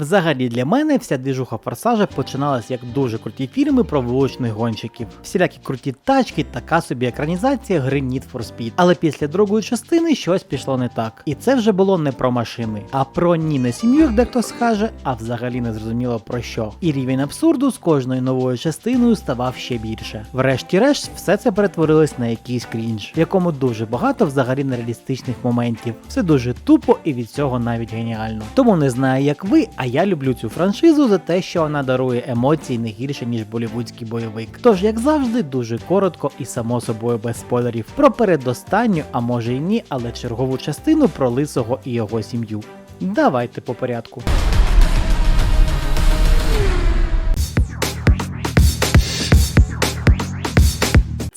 Взагалі для мене вся двіжуха форсажа починалась як дуже круті фільми про вуличних гонщиків. Всілякі круті тачки, така собі екранізація гри Need for Speed. Але після другої частини щось пішло не так. І це вже було не про машини, а про ні не сім'ю, як дехто скаже, а взагалі не зрозуміло про що. І рівень абсурду з кожною новою частиною ставав ще більше. Врешті-решт, все це перетворилось на якийсь крінж, в якому дуже багато взагалі нереалістичних моментів. Все дуже тупо і від цього навіть геніально. Тому не знаю, як ви, а я люблю цю франшизу за те, що вона дарує емоції не гірше, ніж болівудський бойовик. Тож, як завжди, дуже коротко і само собою без спойлерів про передостанню, а може й ні, але чергову частину про лисого і його сім'ю. Давайте по порядку.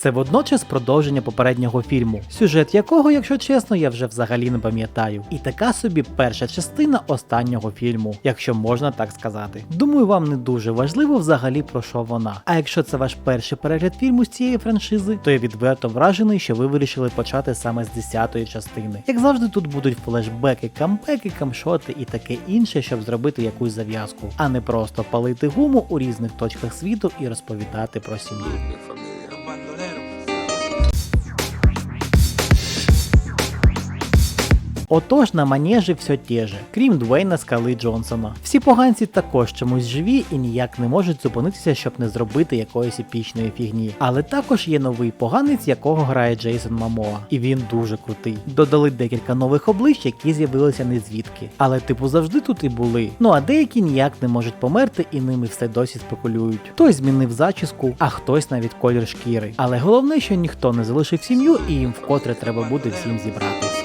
Це водночас продовження попереднього фільму, сюжет якого, якщо чесно, я вже взагалі не пам'ятаю. І така собі перша частина останнього фільму, якщо можна так сказати. Думаю, вам не дуже важливо взагалі про що вона. А якщо це ваш перший перегляд фільму з цієї франшизи, то я відверто вражений, що ви вирішили почати саме з 10-ї частини. Як завжди, тут будуть флешбеки, камбеки, камшоти і таке інше, щоб зробити якусь зав'язку, а не просто палити гуму у різних точках світу і розповідати про сім'ю. Отож на манежі все те же, крім Двейна Скали Джонсона. Всі поганці також чомусь живі і ніяк не можуть зупинитися, щоб не зробити якоїсь епічної фігні. Але також є новий поганець, якого грає Джейсон Мамоа, і він дуже крутий. Додали декілька нових облич, які з'явилися не звідки. Але типу завжди тут і були. Ну а деякі ніяк не можуть померти і ними все досі спекулюють. Хтось змінив зачіску, а хтось навіть колір шкіри. Але головне, що ніхто не залишив сім'ю, і їм вкотре треба буде всім зібратись.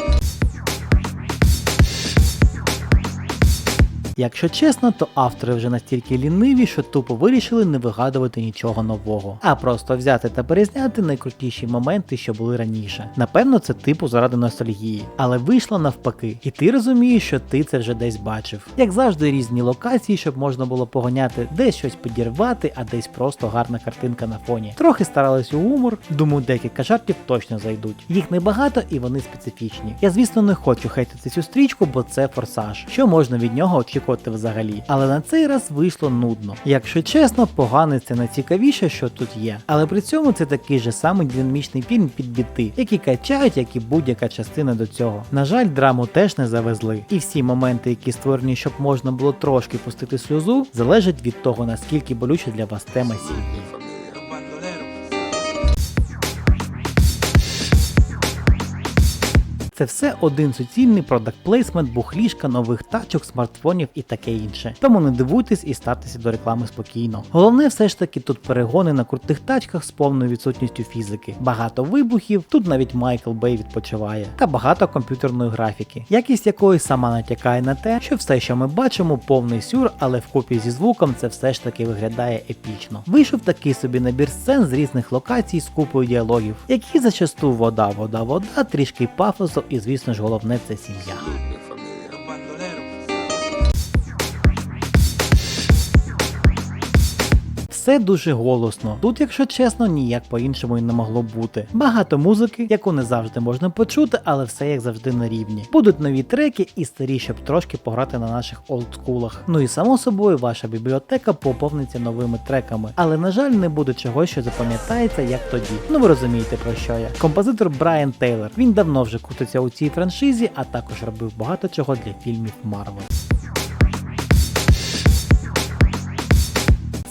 Якщо чесно, то автори вже настільки ліниві, що тупо вирішили не вигадувати нічого нового, а просто взяти та перезняти найкрутіші моменти, що були раніше. Напевно, це типу заради ностальгії, але вийшло навпаки, і ти розумієш, що ти це вже десь бачив. Як завжди, різні локації, щоб можна було погоняти, десь щось підірвати, а десь просто гарна картинка на фоні. Трохи старались у гумор, думаю, декілька жартів точно зайдуть. Їх небагато і вони специфічні. Я, звісно, не хочу хейтити цю стрічку, бо це форсаж. Що можна від нього очікувати? Взагалі. Але на цей раз вийшло нудно. Якщо чесно, поганий це найцікавіше, що тут є. Але при цьому це такий же самий динамічний фільм під біти, які качають, як і будь-яка частина до цього. На жаль, драму теж не завезли. І всі моменти, які створені, щоб можна було трошки пустити сльозу, залежать від того, наскільки болюча для вас тема сім'ї. Це все один суцільний продакт плейсмент, бухлішка, нових тачок, смартфонів і таке інше. Тому не дивуйтесь і ставтеся до реклами спокійно. Головне, все ж таки тут перегони на крутих тачках з повною відсутністю фізики. Багато вибухів, тут навіть Майкл Бей відпочиває, та багато комп'ютерної графіки, якість якої сама натякає на те, що все, що ми бачимо, повний сюр, але вкупі зі звуком це все ж таки виглядає епічно. Вийшов такий собі набір сцен з різних локацій з купою діалогів, які зачасту вода, вода, вода, трішки пафосу і, звісно ж, головне це сім'я. Все дуже голосно. Тут, якщо чесно, ніяк по-іншому і не могло бути. Багато музики, яку не завжди можна почути, але все як завжди на рівні. Будуть нові треки і старі, щоб трошки пограти на наших олдскулах. Ну і само собою, ваша бібліотека поповниться новими треками. Але на жаль, не буде чогось, що запам'ятається як тоді. Ну ви розумієте про що я. Композитор Брайан Тейлор. Він давно вже крутиться у цій франшизі, а також робив багато чого для фільмів Марвел.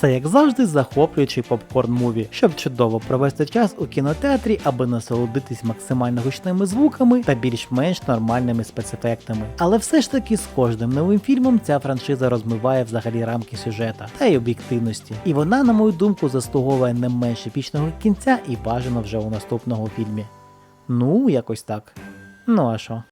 Це як завжди захоплюючий попкорн муві, щоб чудово провести час у кінотеатрі, аби насолодитись максимально гучними звуками та більш-менш нормальними спецефектами. Але все ж таки з кожним новим фільмом ця франшиза розмиває взагалі рамки сюжета та й об'єктивності. І вона, на мою думку, заслуговує не менш епічного кінця і бажано вже у наступному фільмі. Ну, якось так. Ну а що?